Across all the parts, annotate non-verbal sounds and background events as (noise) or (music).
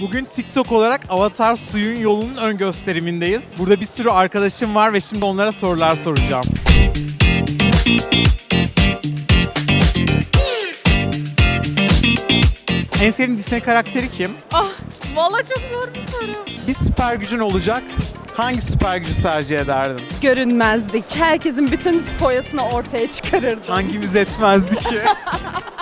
Bugün TikTok olarak Avatar Suyun Yolunun ön gösterimindeyiz. Burada bir sürü arkadaşım var ve şimdi onlara sorular soracağım. En sevdiğin Disney karakteri kim? Ah, valla çok zor bir soru. Bir süper gücün olacak. Hangi süper gücü tercih ederdin? Görünmezdik. Herkesin bütün foyasını ortaya çıkarırdı. Hangimiz etmezdi ki? (laughs)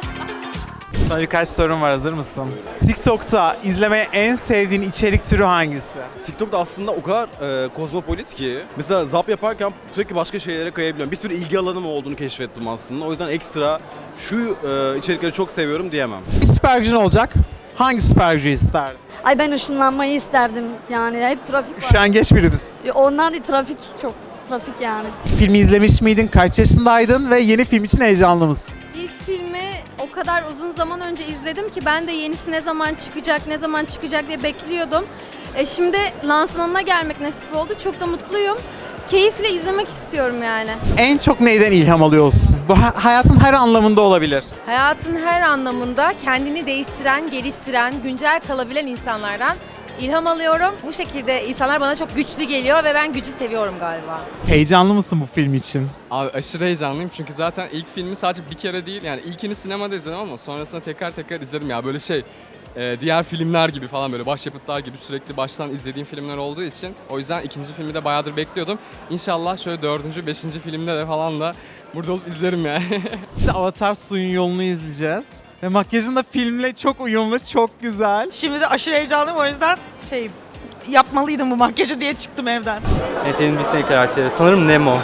Sana birkaç sorum var hazır mısın? TikTok'ta izlemeye en sevdiğin içerik türü hangisi? TikTok'ta aslında o kadar e, kozmopolit ki mesela zap yaparken sürekli başka şeylere kayabiliyorum. Bir sürü ilgi alanım olduğunu keşfettim aslında. O yüzden ekstra şu e, içerikleri çok seviyorum diyemem. Bir süper gücün olacak. Hangi süper gücü isterdin? Ay ben ışınlanmayı isterdim yani hep trafik var. Şu an geç birimiz. Onlar da trafik çok trafik yani. Filmi izlemiş miydin? Kaç yaşındaydın? Ve yeni film için heyecanlı mısın? Kadar uzun zaman önce izledim ki ben de yenisi ne zaman çıkacak, ne zaman çıkacak diye bekliyordum. E şimdi lansmanına gelmek nasip oldu. Çok da mutluyum. Keyifle izlemek istiyorum yani. En çok neyden ilham alıyorsun? Bu ha- hayatın her anlamında olabilir. Hayatın her anlamında kendini değiştiren, geliştiren, güncel kalabilen insanlardan ilham alıyorum. Bu şekilde insanlar bana çok güçlü geliyor ve ben gücü seviyorum galiba. Heyecanlı mısın bu film için? Abi aşırı heyecanlıyım çünkü zaten ilk filmi sadece bir kere değil yani ilkini sinemada izledim ama sonrasında tekrar tekrar izledim ya böyle şey e, diğer filmler gibi falan böyle başyapıtlar gibi sürekli baştan izlediğim filmler olduğu için o yüzden ikinci filmi de bayağıdır bekliyordum. İnşallah şöyle dördüncü, beşinci filmde de falan da burada olup izlerim yani. (laughs) Biz Avatar Suyun Yolunu izleyeceğiz. Ve makyajın da filmle çok uyumlu, çok güzel. Şimdi de aşırı heyecanlıyım o yüzden şey yapmalıydım bu makyajı diye çıktım evden. En sevdiğim Disney karakteri sanırım Nemo.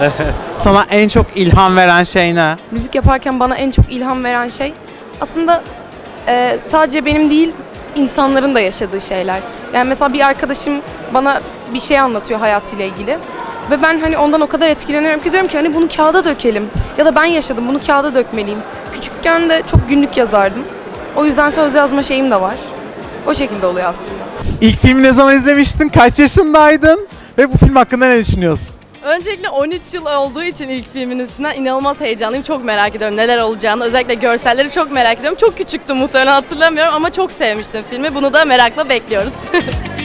(laughs) Sana en çok ilham veren şey ne? müzik yaparken bana en çok ilham veren şey aslında e, sadece benim değil insanların da yaşadığı şeyler. Yani mesela bir arkadaşım bana bir şey anlatıyor hayatıyla ilgili ve ben hani ondan o kadar etkileniyorum ki diyorum ki hani bunu kağıda dökelim ya da ben yaşadım bunu kağıda dökmeliyim. Küçükken de çok günlük yazardım. O yüzden söz yazma şeyim de var. O şekilde oluyor aslında. İlk filmi ne zaman izlemiştin? Kaç yaşındaydın? Ve bu film hakkında ne düşünüyorsun? Öncelikle 13 yıl olduğu için ilk filmin üstünden inanılmaz heyecanlıyım. Çok merak ediyorum neler olacağını. Özellikle görselleri çok merak ediyorum. Çok küçüktüm muhtemelen hatırlamıyorum ama çok sevmiştim filmi. Bunu da merakla bekliyoruz. (laughs)